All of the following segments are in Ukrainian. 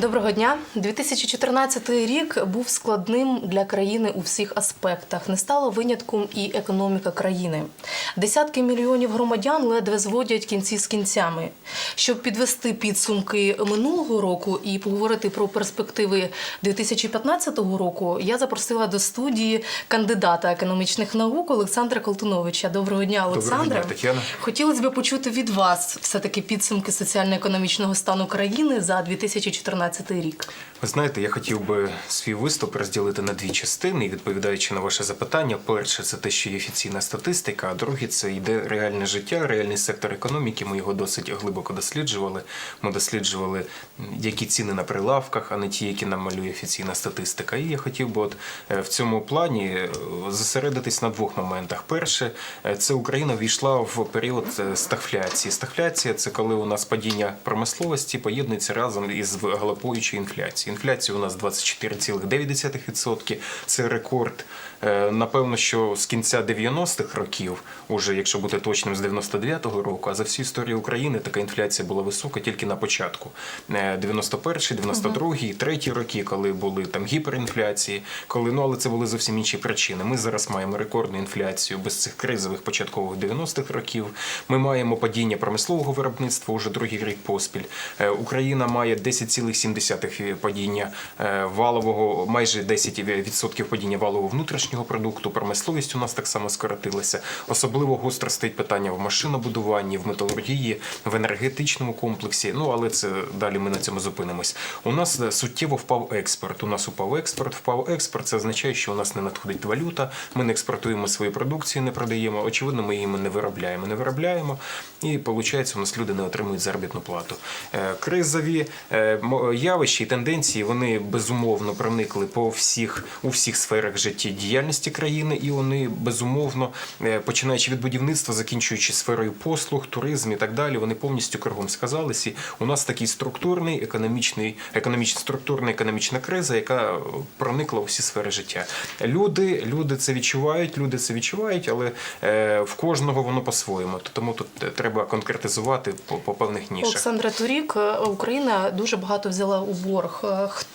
Доброго дня. 2014 рік був складним для країни у всіх аспектах. Не стало винятком і економіка країни. Десятки мільйонів громадян ледве зводять кінці з кінцями. Щоб підвести підсумки минулого року і поговорити про перспективи 2015 року, я запросила до студії кандидата економічних наук Олександра Колтуновича. Доброго дня, Олександре. дня, Тетяна. Хотілося б почути від вас все-таки підсумки соціально-економічного стану країни за 2014 рік. Ви знаєте, я хотів би свій виступ розділити на дві частини, і відповідаючи на ваше запитання. Перше, це те, що є офіційна статистика, а друге це йде реальне життя, реальний сектор економіки. Ми його досить глибоко досліджували. Ми досліджували, які ціни на прилавках, а не ті, які нам малює офіційна статистика. І я хотів би от е, в цьому плані е, зосередитись на двох моментах. Перше, е, це Україна війшла в період стагфляції. Стагфляція це коли у нас падіння промисловості поєднується разом із галопуючою інфляції. Інфляція у нас 24,9%. Це рекорд. Е, Напевно, що з кінця 90-х років, уже якщо бути точним, з 99-го року, а за всю історію України така інфляція була висока тільки на початку. Е, 91-й, 92-й, 3-й роки, коли були там гіперінфляції, коли ну але це були зовсім інші причини. Ми зараз маємо рекордну інфляцію без цих кризових початкових 90-х років. Ми маємо падіння промислового виробництва уже другий рік поспіль. Е, Україна має 10,7 падіння е, валового, майже 10% падіння валового внутрішнього продукту. Промисловість у нас так само скоротилася. Особливо гостро стоїть питання в машинобудуванні, в металургії, в енергетичному комплексі. Ну але це далі ми на цьому зупинимось. У нас е, суттєво впав експорт. У нас упав експорт, впав експорт. Це означає, що у нас не надходить валюта. Ми не експортуємо свою продукцію, не продаємо. Очевидно, ми її не виробляємо. Не виробляємо, і виходить, у нас люди не отримують заробітну плату. Е, Кризові е, явища і тенденції вони безумовно проникли по всіх у всіх сферах життєдіяльності країни, і вони безумовно, е, починаючи від будівництва, закінчуючи сферою послуг, туризм і так далі, вони повністю кругом сказались. І у нас такий структурний економічний, економічна структурна економічна криза, яка е, проникла у всі сфери життя. Люди, люди це відчувають, люди це відчувають, але е, в кожного воно по-своєму. Тому тут треба конкретизувати по, по певних нішах. Олександра, торік е, Україна дуже багато взяла у борг.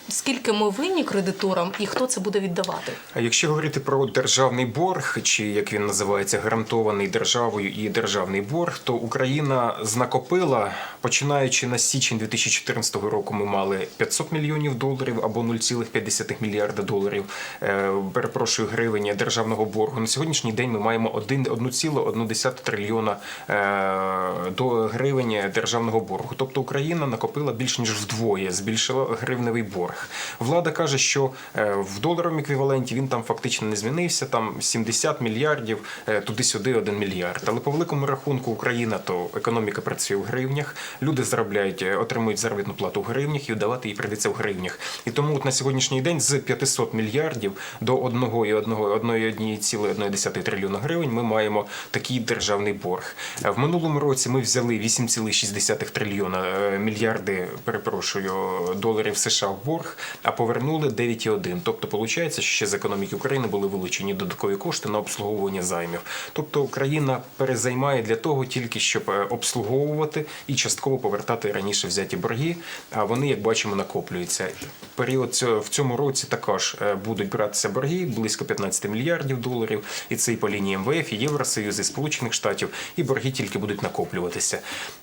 Скільки ми винні кредиторам і хто це буде віддавати? А якщо говорити про державний борг, чи як він називається, гарантований державою і державний борг, то Україна знакопила, починаючи на січень 2014 року, ми мали 500 мільйонів доларів або 0,5 мільярда доларів. е, Перепрошую гривень державного боргу. На сьогоднішній день ми маємо 1 1,1 трильйона е, до гривень державного боргу. Тобто Україна накопила більш ніж вдвоє, збільшила гривневий борг. Влада каже, що е, в доларовому еквіваленті він там фактично не змінився. Там 70 мільярдів е, туди-сюди 1 мільярд. Але по великому рахунку Україна то економіка працює в гривнях. Люди заробляють, е, отримують заробітну плату в гривнях і давати їй прийдеться в гривнях. І тому от на сьогоднішній день з 500 мільярдів до 1,1 трильйона гривень ми маємо такий державний борг. Е, В минулому році ми взяли 8,6 трильйона мільярди, перепрошую, доларів США в борг, а повернули 9,1. Тобто, виходить, що ще з економіки України були вилучені додаткові кошти на обслуговування займів. Тобто Україна перезаймає для того тільки, щоб е, обслуговувати і частково повертати раніше взяті борги. А вони, як бачимо, накоплюються. Період в цьому році також е, будуть братися борги близько 15 мільярдів доларів. І це і по лінії МВФ, і Євросоюзу, і Сполучених Штатів, і борги тільки будуть накоплюватися.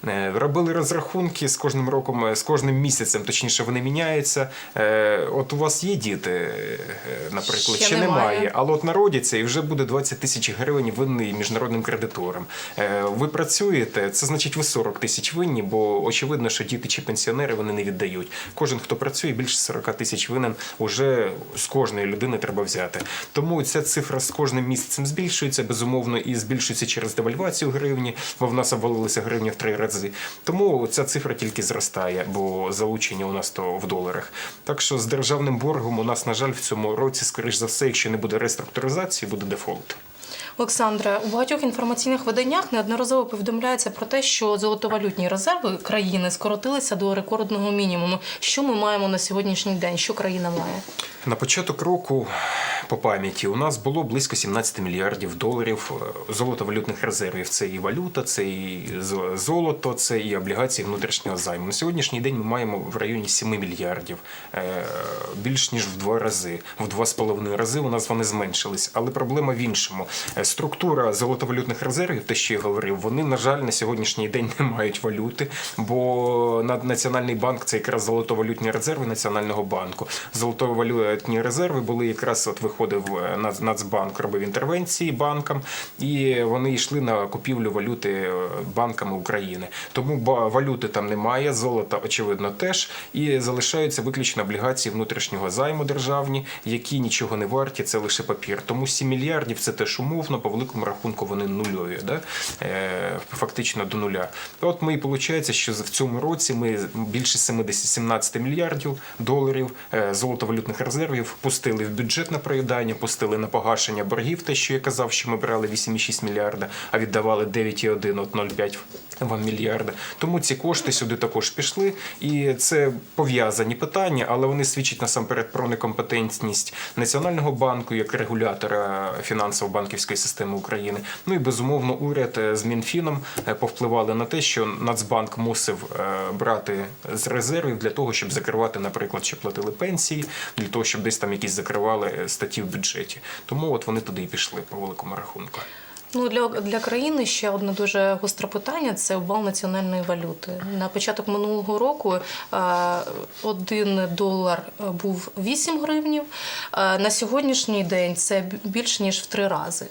Е, Робили розрахунки з кожним роком, з кожним місяцем, точніше, вони міняються. От у вас є діти, наприклад, Ще ще, немає. Немає, але от народяться і вже буде 20 тисяч гривень винний міжнародним кредиторам. Е, Ви працюєте, це значить ви 40 тисяч винні, бо очевидно, що діти чи пенсіонери вони не віддають. Кожен, хто працює, більше 40 тисяч винен уже з кожної людини треба взяти. Тому ця цифра з кожним місяцем збільшується, безумовно, і збільшується через девальвацію гривні, бо в нас обвалилися гривні в три рази. Тому ця цифра тільки зростає, бо залучення у нас то в доларах. Так що з державним боргом у нас, на жаль, в цьому році, скоріш за все, якщо не буде реструктуризації, буде дефолт. Олександре, у багатьох інформаційних виданнях неодноразово повідомляється про те, що золотовалютні резерви країни скоротилися до рекордного мінімуму. Що ми маємо на сьогоднішній день? Що країна має? На початок року по пам'яті у нас було близько 17 мільярдів доларів е, золотовалютних резервів. Це і валюта, це і золото, це і облігації внутрішнього займу. На сьогоднішній день ми маємо в районі 7 мільярдів, е, більш ніж в два рази. В два з половиною рази у нас вони зменшились. Але проблема в іншому. Структура золотовалютних резервів, те, що я говорив, вони, на жаль, на сьогоднішній день не мають валюти, бо на- Національний банк це якраз золотовалютні резерви Національного банку. Золотовалютні резерви були якраз от виходив е, Нацбанк, робив інтервенції банкам, і вони йшли на купівлю валюти е, банками України. Тому валюти там немає, золота очевидно теж, і залишаються виключно облігації внутрішнього займу державні, які нічого не варті, це лише папір. Тому 7 мільярдів це теж умовно, по великому рахунку вони нульові, да? е, фактично до нуля. От ми і виходить, що в цьому році ми більше 70 17 мільярдів доларів е, золотовалютних резервів пустили в бюджет на проїдання, пустили на погашення боргів, те, що я казав, що ми брали 8,6 мільярда, а віддавали 9,1, от 0,5 вам мільярда. Тому ці кошти сюди також пішли, і це пов'язані питання, але вони свідчать насамперед про некомпетентність Національного банку як регулятора фінансово-банківської системи України. Ну і безумовно, уряд е, з Мінфіном е, повпливали на те, що Нацбанк мусив е, брати з резервів для того, щоб закривати, наприклад, щоб платили пенсії, для того, щоб десь там якісь закривали статті в бюджеті. Тому от вони туди і пішли по великому рахунку. Ну для, для країни ще одне дуже гостре питання це обвал національної валюти. На початок минулого року один долар був 8 гривнів. На сьогоднішній день це б- більш ніж в три рази.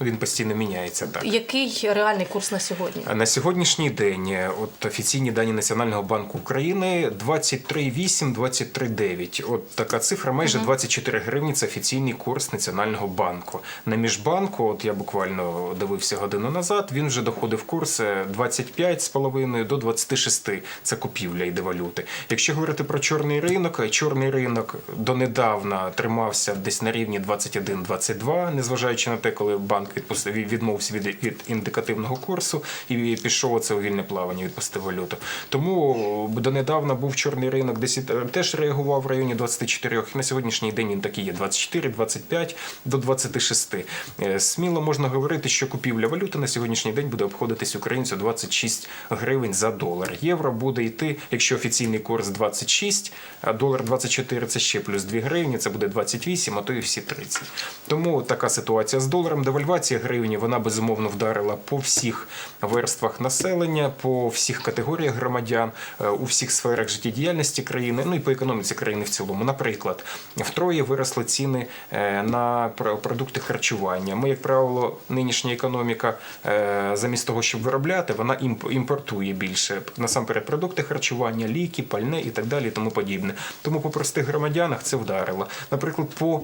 Він постійно міняється так. Який реальний курс на сьогодні? На сьогоднішній день, от офіційні дані Національного банку України 23,8, 23,9. От така цифра, майже 24 гривні. Це офіційний курс Національного банку. На міжбанку, от я буквально дивився годину назад, він вже доходив курс е, 25,5 до 26. Це купівля йде валюти. Якщо говорити про чорний ринок, чорний ринок донедавна тримався десь на рівні 21-22, незважаючи на те, коли банк відпустив відмовився від, від індикативного курсу і пішов оце у вільне плавання, відпустив валюту. Тому донедавна був чорний ринок, десь теж реагував в районі 24. І на сьогоднішній день він такий є 24, 25 до 26. Е, Сміло можна говорити, що купівля валюти на сьогоднішній день буде обходитись українцю 26 гривень за долар. Євро буде йти, якщо офіційний курс 26, а долар 24 це ще плюс 2 гривні, це буде 28, а то і всі 30. Тому така ситуація з доларом. Девальвація гривні вона безумовно вдарила по всіх верствах населення, по всіх категоріях громадян, е, у всіх сферах життєдіяльності країни, ну і по економіці країни в цілому. Наприклад, втроє виросли ціни е, на продукти харчування. Ми, як правило, нинішня економіка е, замість того, щоб виробляти, вона імп- імпортує більше насамперед продукти харчування, ліки, пальне і так далі, тому подібне. Тому по простих громадянах це вдарило. Наприклад, по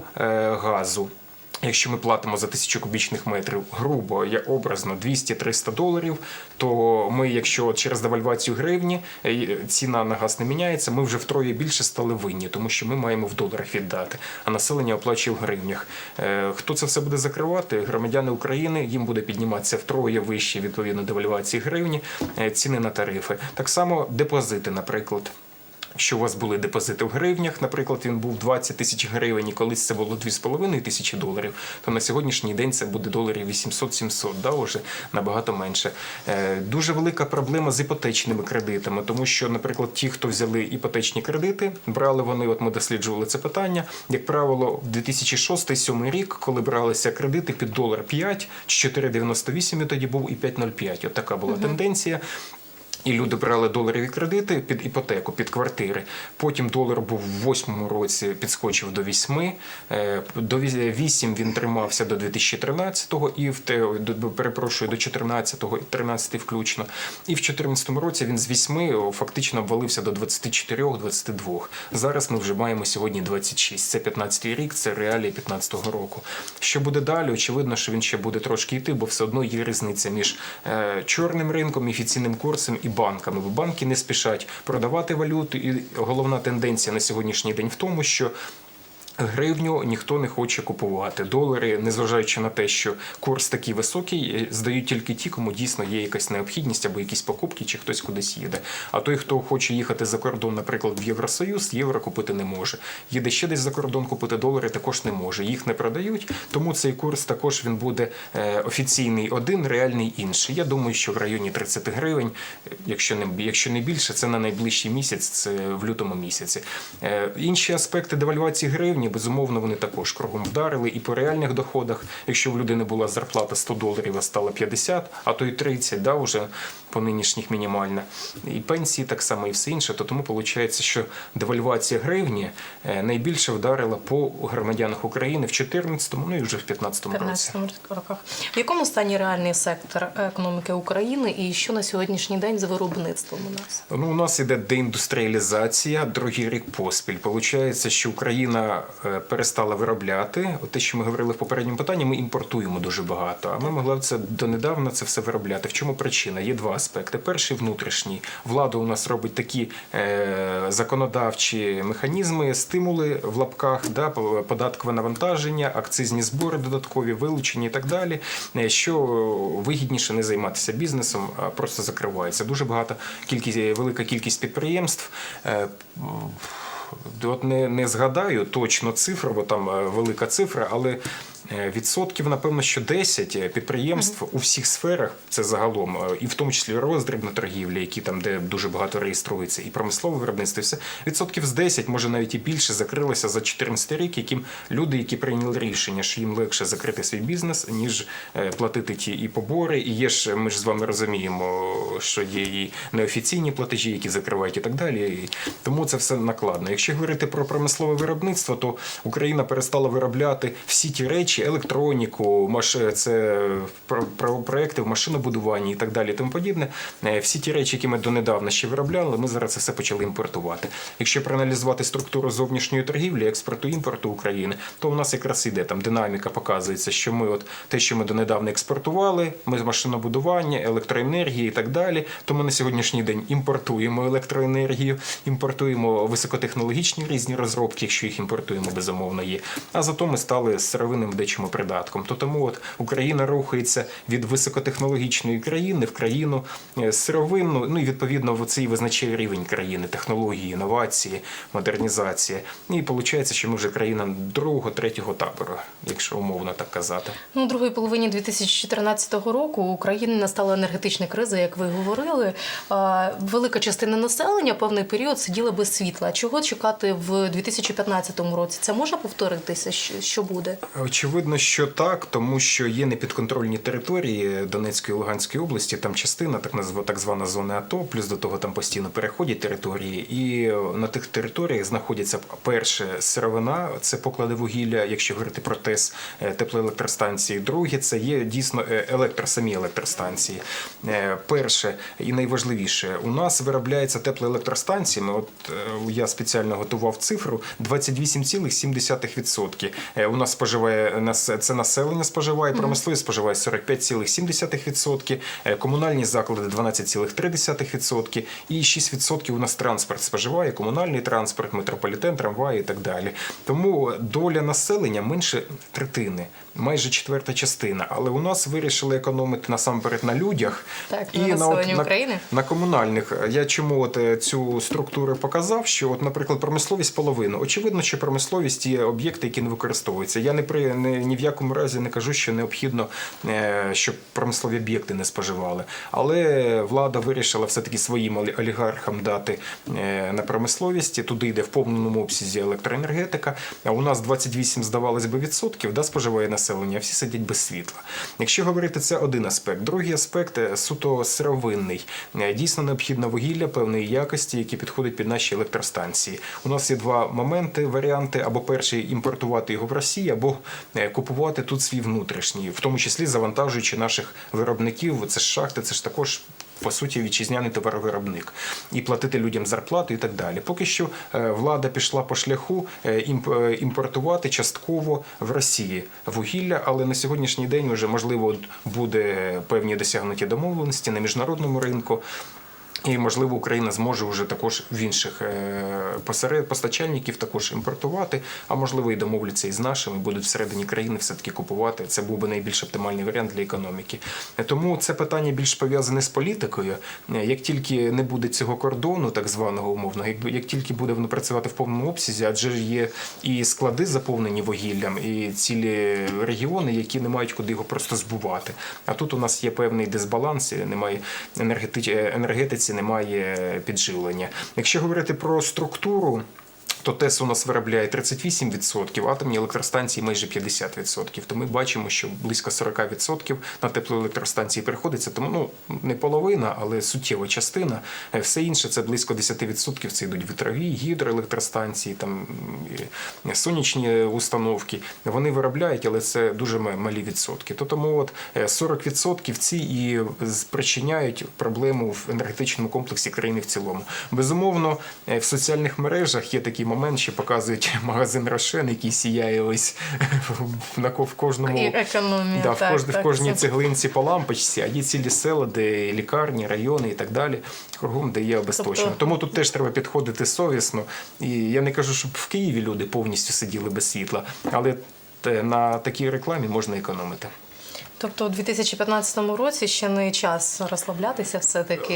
газу. Якщо ми платимо за тисячу кубічних метрів грубо, я образно 200-300 доларів, то ми, якщо через девальвацію гривні е, ціна на газ не міняється, ми вже втроє більше стали винні, тому що ми маємо в доларах віддати, а населення оплачує в гривнях. Е, Хто це все буде закривати? Громадяни України їм буде підніматися втроє вище відповідно девальвації гривні, е, ціни на тарифи. Так само депозити, наприклад. Якщо у вас були депозити в гривнях, наприклад, він був 20 тисяч гривень, і колись це було 2,5 тисячі доларів, то на сьогоднішній день це буде доларів 800-700, да, вже набагато менше. Е, Дуже велика проблема з іпотечними кредитами, тому що, наприклад, ті, хто взяли іпотечні кредити, брали вони, от ми досліджували це питання, як правило, в 2006-2007 рік, коли бралися кредити під долар 5, 4,98 тоді був і 5,05. От така була тенденція. І люди брали доларові кредити під іпотеку, під квартири. Потім долар був в восьмому році, підскочив до 8. Е, До 8 він тримався до 2013-го і в перепрошую, до 14-го, і 13 включно. І в 2014 році він з 8 фактично обвалився до 24-22. Зараз ми вже маємо сьогодні 26. Це 15-й рік, це реалії 15-го року. Що буде далі? Очевидно, що він ще буде трошки йти, бо все одно є різниця між е, чорним ринком, офіційним курсом і банками. Бо банки не спішать продавати валюту. І головна тенденція на сьогоднішній день в тому, що Гривню ніхто не хоче купувати. Долари, незважаючи на те, що курс такий високий, е, здають тільки ті, кому дійсно є якась необхідність або якісь покупки, чи хтось кудись їде. А той, хто хоче їхати за кордон, наприклад, в Євросоюз, євро купити не може. Їде ще десь за кордон купити долари, також не може. Їх не продають, тому цей курс також він буде е, офіційний один, реальний інший. Я думаю, що в районі 30 гривень, якщо не якщо не більше, це на найближчий місяць, це в лютому місяці. Е, Інші аспекти девальвації гривні, безумовно, вони також кругом вдарили. І по реальних доходах, якщо в людини була зарплата 100 доларів, а стала 50, а то й 30, да, вже по нинішніх мінімальна. І пенсії так само, і все інше. То тому виходить, що девальвація гривні е, найбільше вдарила по громадянах України в 14-му, ну і вже в 15-му році. роках. В якому стані реальний сектор економіки України і що на сьогоднішній день за виробництвом у нас? Ну, у нас іде деіндустріалізація, другий рік поспіль. Получається, що Україна перестала виробляти. От те, що ми говорили в попередньому питанні, ми імпортуємо дуже багато. А ми могли це донедавна це все виробляти. В чому причина? Є два аспекти. Перший внутрішній. Влада у нас робить такі е, законодавчі механізми, стимули в лапках, да, податкове навантаження, акцизні збори додаткові, вилучені і так далі. е, Що вигідніше не займатися бізнесом, а просто закривається. Дуже багато кількість, велика кількість підприємств. От не, не згадаю точно цифру, бо там е, велика цифра, але відсотків, напевно, що 10 підприємств у всіх сферах, це загалом, е, і в тому числі роздрібна торгівля, які там, де дуже багато реєструється, і промислове виробництво, і все відсотків з 10, може навіть і більше, закрилося за 14 рік, яким люди, які прийняли рішення, що їм легше закрити свій бізнес, ніж е, платити ті і побори. І є ж, ми ж з вами розуміємо, що є і неофіційні платежі, які закривають і так далі. І тому це все накладно. Якщо говорити про промислове виробництво, то Україна перестала виробляти всі ті речі, електроніку, маш... це про- про- проекти в машинобудуванні і так далі. Тому подібне. Е, Всі ті речі, які ми донедавна ще виробляли, ми зараз це все почали імпортувати. Якщо проаналізувати структуру зовнішньої торгівлі, експорту імпорту України, то у нас якраз іде там динаміка показується, що ми от те, що ми донедавна експортували, ми з машинобудування, електроенергії і так далі. То ми на сьогоднішній день імпортуємо електроенергію, імпортуємо високотехнологічні різні розробки, якщо їх імпортуємо, безумовно є. А зато ми стали сировинним дечим придатком. То тому от Україна рухається від високотехнологічної країни в країну е, сировинну. Ну і відповідно в цей визначає рівень країни, технології, інновації, модернізація. І виходить, що ми вже країна другого, третього табору, якщо умовно так казати. Ну, у другій половині 2014 року у країни настала енергетична криза, як ви говорили. Велика частина населення певний період сиділа без світла. Чого чекати в 2015 році? Це може повторитися? Що буде? Очевидно, що так, тому що є непідконтрольні території Донецької і Луганської області. Там частина, так назва так звана зона АТО, плюс до того там постійно переходять території, і на тих територіях знаходяться перше сировина, це поклади вугілля, якщо говорити про ТЕС е, теплоелектростанції. Друге, це є дійсно е, електро самі електростанції. Е, Перше і найважливіше, у нас виробляється теплоелектростанціями. От я спеціально готував цифру 28,7%. Е, У нас споживає це населення споживає, промисловість споживає 45,7%, е, комунальні заклади 12,3% і 6% у нас транспорт споживає, комунальний транспорт, метрополітен, трамваї і так далі. Тому доля населення менше третини, майже четверта частина. Але у нас вирішили економити насамперед на людях Так, на населенні України. на комунальних. Я чому от е, цю структуру показав? Що, от, наприклад, промисловість половину. Очевидно, що промисловість є об'єкти, які не використовуються. Я не при не, ні в якому разі не кажу, що необхідно, е, щоб промислові об'єкти не споживали. Але влада вирішила все-таки своїм олігархам дати е, на промисловість. Туди йде в повному обсязі електроенергетика. А у нас 28, здавалось би, відсотків да, споживає населення, а всі сидять без світла. Якщо говорити, це один аспект. Другий аспект е, суто сировинний. Е, Дійсно необхідно вугілля певної якості, які підходять під наші електростанції. У нас є два моменти, варіанти: або перший імпортувати його в Росії, або е, купувати тут свій внутрішній, в тому числі завантажуючи наших виробників. Це ж шахти, це ж також. По суті, вітчизняний товаровиробник і платити людям зарплату і так далі. Поки що е, влада пішла по шляху е, е, імпортувати частково в Росії вугілля, але на сьогоднішній день вже можливо буде певні досягнуті домовленості на міжнародному ринку. І можливо Україна зможе вже також в інших е, посеред постачальників також імпортувати, а можливо і домовляться із нашими, будуть всередині країни все таки купувати. Це був би найбільш оптимальний варіант для економіки. Тому це питання більш пов'язане з політикою. Як тільки не буде цього кордону, так званого умовного, якби як тільки буде воно працювати в повному обсязі, адже є і склади заповнені вугіллям, і цілі регіони, які не мають куди його просто збувати. А тут у нас є певний дисбаланс, немає енергетич... енергетиці, немає підживлення. Якщо говорити про структуру. То ТЕС у нас виробляє 38%, атомні електростанції майже 50%. То ми бачимо, що близько 40% на теплоелектростанції приходиться. Тому ну не половина, але суттєва частина. Е, Все інше це близько 10%. Це йдуть вітрові, гідроелектростанції, там сонячні установки. Вони виробляють, але це дуже малі відсотки. То тому от е, 40% ці і спричиняють проблему в енергетичному комплексі країни в цілому. Безумовно, е, в соціальних мережах є такий момент, що показують магазин Рошен, який сіяє ось на в кожному І економія. Да, в, кож, так, в кожній це- цеглинці по лампочці, а є цілі села, де лікарні, райони і так далі, кругом, де є обесточено. Тобто- Тому тут теж треба підходити совісно. І я не кажу, щоб в Києві люди повністю сиділи без світла, але на такій рекламі можна економити. Тобто у 2015 році ще не час розслаблятися все-таки.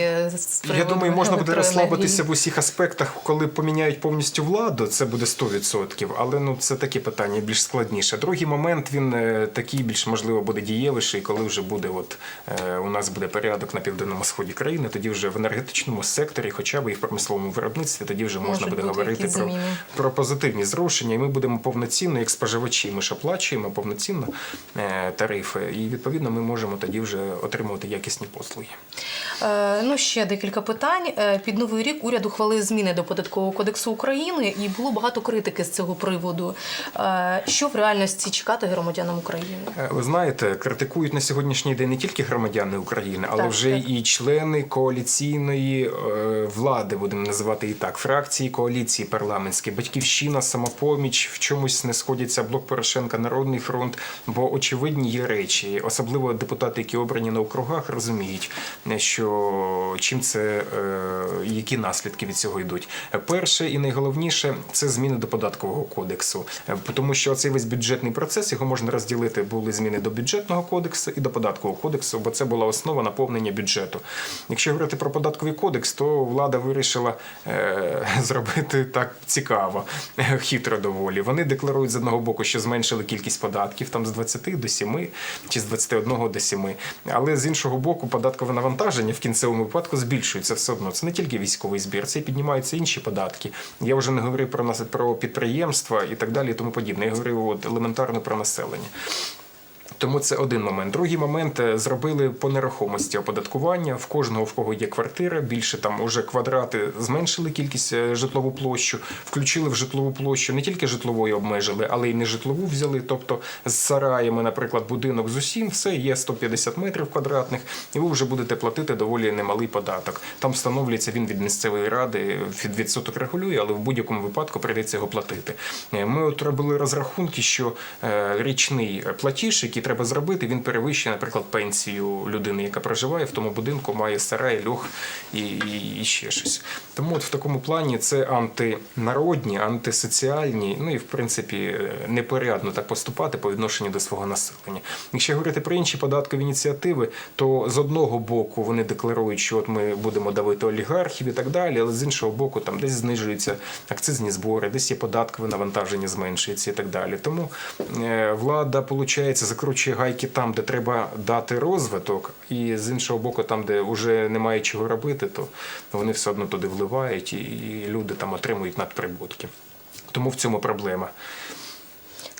Я думаю, можна буде розслабитися в усіх аспектах, коли поміняють повністю владу. Це буде 100%, але ну це таке питання більш складніше. Другий момент він е, такий більш можливо буде дієвіший, коли вже буде, от е, у нас буде порядок на південному сході країни. Тоді вже в енергетичному секторі, хоча б і в промисловому виробництві, тоді вже можна Можуть буде говорити про, зміни. про позитивні зрушення, і ми будемо повноцінно, як споживачі. Ми ж оплачуємо повноцінно е, тарифи, і відповідно ми можемо тоді вже отримувати якісні послуги. Е, Ну, ще декілька питань. Е, Під новий рік уряд ухвалив зміни до податкового кодексу України, і було багато критики з цього приводу. Е, Що в реальності чекати громадянам України? Ви знаєте, критикують на сьогоднішній день не тільки громадяни України, але Так, вже так. і члени коаліційної влади, будемо називати і так, фракції коаліції парламентські, батьківщина, самопоміч в чомусь не сходяться блок Порошенка, Народний фронт, бо очевидні є речі, особливо депутати, які обрані на округах, розуміють, е, що чим це е, які наслідки від цього йдуть. Перше і найголовніше це зміни до податкового кодексу, Е, тому що цей весь бюджетний процес його можна розділити. Були зміни до бюджетного кодексу і до податкового кодексу, бо це була основа наповнення бюджету. Якщо говорити про податковий кодекс, то влада вирішила зробити так цікаво, хитро доволі. Вони декларують з одного боку, що зменшили кількість податків там з 20 до 7 чи з 21 до 7. Але з іншого боку, податкове навантаження в кінцевому випадку збільшується все одно. Це не тільки військовий збір, це і піднімаються інші податки. Я вже не говорив про нас про підприємства і так далі, і тому подібне. Я говорив от елементарно про населення. Тому це один момент. Другий момент е, зробили по нерухомості оподаткування. В кожного в кого є квартира, більше там уже квадрати зменшили кількість е, житлову площу, включили в житлову площу не тільки житловою обмежили, але й не житлову взяли. Тобто з сараями, наприклад, будинок з усім, все є 150 метрів квадратних, і ви вже будете платити доволі немалий податок. Там встановлюється він від місцевої ради, від відсоток регулює, але в будь-якому випадку прийдеться його платити. Е, Ми от робили розрахунки, що річний платіж, який треба зробити, він перевищує, наприклад, пенсію людини, яка проживає в тому будинку, має сарай, льох і, і, і ще щось. Тому от в такому плані це антинародні, антисоціальні, ну і в принципі непорядно так поступати по відношенню до свого населення. Якщо говорити про інші податкові ініціативи, то з одного боку вони декларують, що от ми будемо давити олігархів і так далі, але з іншого боку, там десь знижуються акцизні збори, десь є податкове навантаження, зменшується і так далі. Тому е, влада, виходить, закручує гайки там, де треба дати розвиток, і з іншого боку, там, де вже немає чого робити, то вони все одно туди вливають, і люди там отримують надприбутки. Тому в цьому проблема.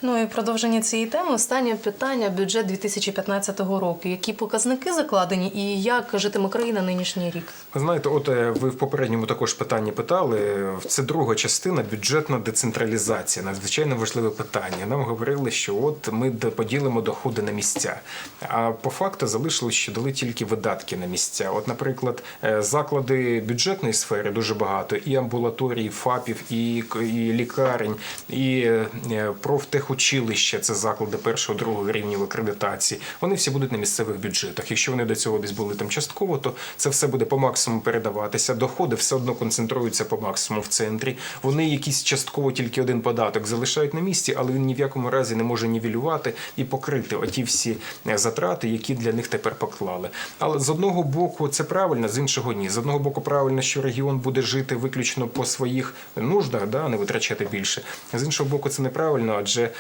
Ну і продовження цієї теми останнє питання бюджет 2015 року. Які показники закладені і як житиме країна нинішній рік? Ви знаєте, от е, ви в попередньому також питанні питали. Це друга частина бюджетна децентралізація. Надзвичайно важливе питання. Нам говорили, що от ми поділимо доходи на місця. А по факту залишилось, що дали тільки видатки на місця. От, наприклад, е, заклади бюджетної сфери дуже багато, і амбулаторій, ФАПів, і, і лікарень, і е, профтехучилищ, профучилища, це заклади першого другого рівнів акредитації. Вони всі будуть на місцевих бюджетах. Якщо вони до цього десь були там частково, то це все буде по максимуму передаватися. Доходи все одно концентруються по максимуму в центрі. Вони якісь частково тільки один податок залишають на місці, але він ні в якому разі не може нівелювати і покрити оті всі е, затрати, які для них тепер поклали. Але з одного боку це правильно, з іншого ні. З одного боку, правильно, що регіон буде жити виключно по своїх нуждах, да, не витрачати більше. З іншого боку, це неправильно, адже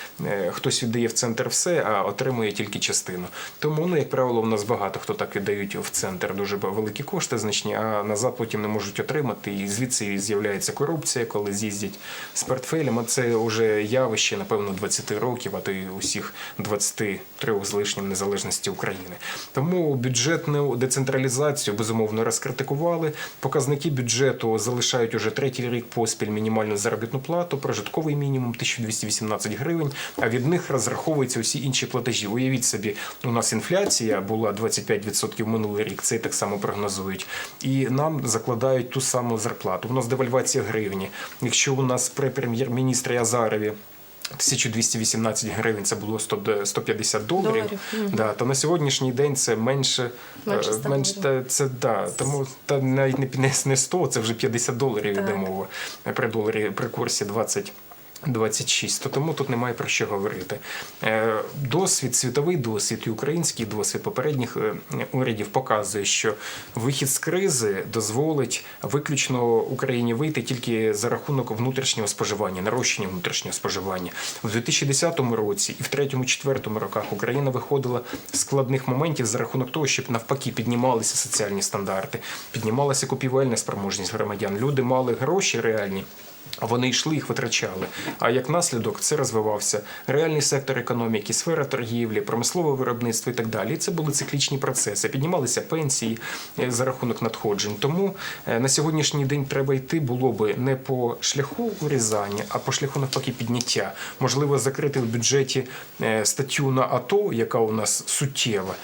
хтось віддає в центр все, а отримує тільки частину. Тому, ну як правило, у нас багато хто так віддають в центр дуже великі кошти значні, а назад потім не можуть отримати. І звідси з'являється корупція, коли з'їздять з портфелем. А це вже явище, напевно, 20 років, а то й усіх 23 з лишнім незалежності України. Тому бюджетну децентралізацію безумовно розкритикували. Показники бюджету залишають уже третій рік поспіль мінімальну заробітну плату, прожитковий мінімум 1218 гривень. А від них розраховуються усі інші платежі. Уявіть собі, у нас інфляція була 25% минулий рік. Це так само прогнозують. І нам закладають ту саму зарплату. У нас девальвація гривні. Якщо у нас при прем'єр-міністрі Азарові 1218 гривень це було 100, 150 доларів. Доларів, мгм. Да, то на сьогоднішній день це менше, Менше е, 100 менше та- це да. Тому та навіть не, не, не 100, це вже 50 доларів йде мова при доларі при курсі 20. 26, то тому тут немає про що говорити. Е, Досвід, світовий досвід і український досвід попередніх е, урядів показує, що вихід з кризи дозволить виключно Україні вийти тільки за рахунок внутрішнього споживання, нарощення внутрішнього споживання. У 2010 році і в 3-4 роках Україна виходила з складних моментів за рахунок того, щоб навпаки піднімалися соціальні стандарти, піднімалася купівельна спроможність громадян. Люди мали гроші реальні. Вони йшли їх витрачали. А як наслідок це розвивався реальний сектор економіки, сфера торгівлі, промислове виробництво і так далі. І це були циклічні процеси. Піднімалися пенсії е, за рахунок надходжень. Тому е, на сьогоднішній день треба йти було би не по шляху урізання, а по шляху навпаки підняття. Можливо, закрити в бюджеті е, статтю на АТО, яка у нас суттєва.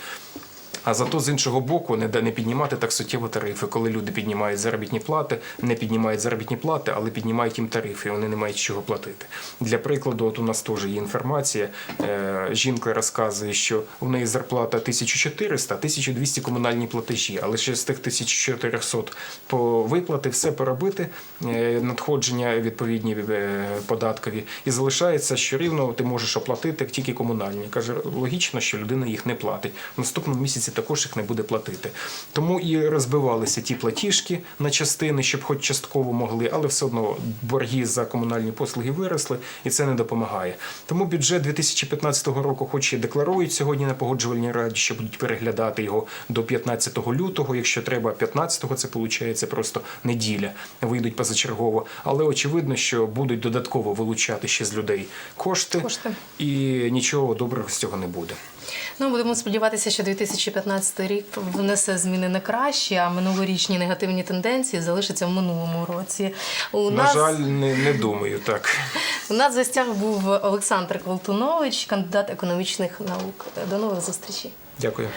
А зато з іншого боку не, не піднімати так суттєво тарифи, коли люди піднімають заробітні плати, не піднімають заробітні плати, але піднімають їм тарифи, і вони не мають чого платити. Для прикладу, от у нас теж є інформація. Е, жінка розказує, що у неї зарплата 1400, 1200 комунальні платежі, але ще з тих 1400 по виплати все поробити, е, надходження відповідні е, податкові, і залишається, що рівно ти можеш оплатити тільки комунальні. Каже, логічно, що людина їх не платить. В наступному місяці також їх не буде платити. Тому і розбивалися ті платіжки на частини, щоб хоч частково могли, але все одно борги за комунальні послуги виросли, і це не допомагає. Тому бюджет 2015 року, хоч і декларують сьогодні на погоджувальній раді, що будуть переглядати його до 15 лютого. Якщо треба 15-го, це виходить просто неділя. Вийдуть позачергово. Але очевидно, що будуть додатково вилучати ще з людей кошти, Кошти. і нічого доброго з цього не буде. Ну, будемо сподіватися, що 2015 рік внесе зміни на краще, а минулорічні негативні тенденції залишаться в минулому році. У На нас жаль, не, не думаю так. у нас в гостях був Олександр Колтунович, кандидат економічних наук. До нових зустрічей. Дякую.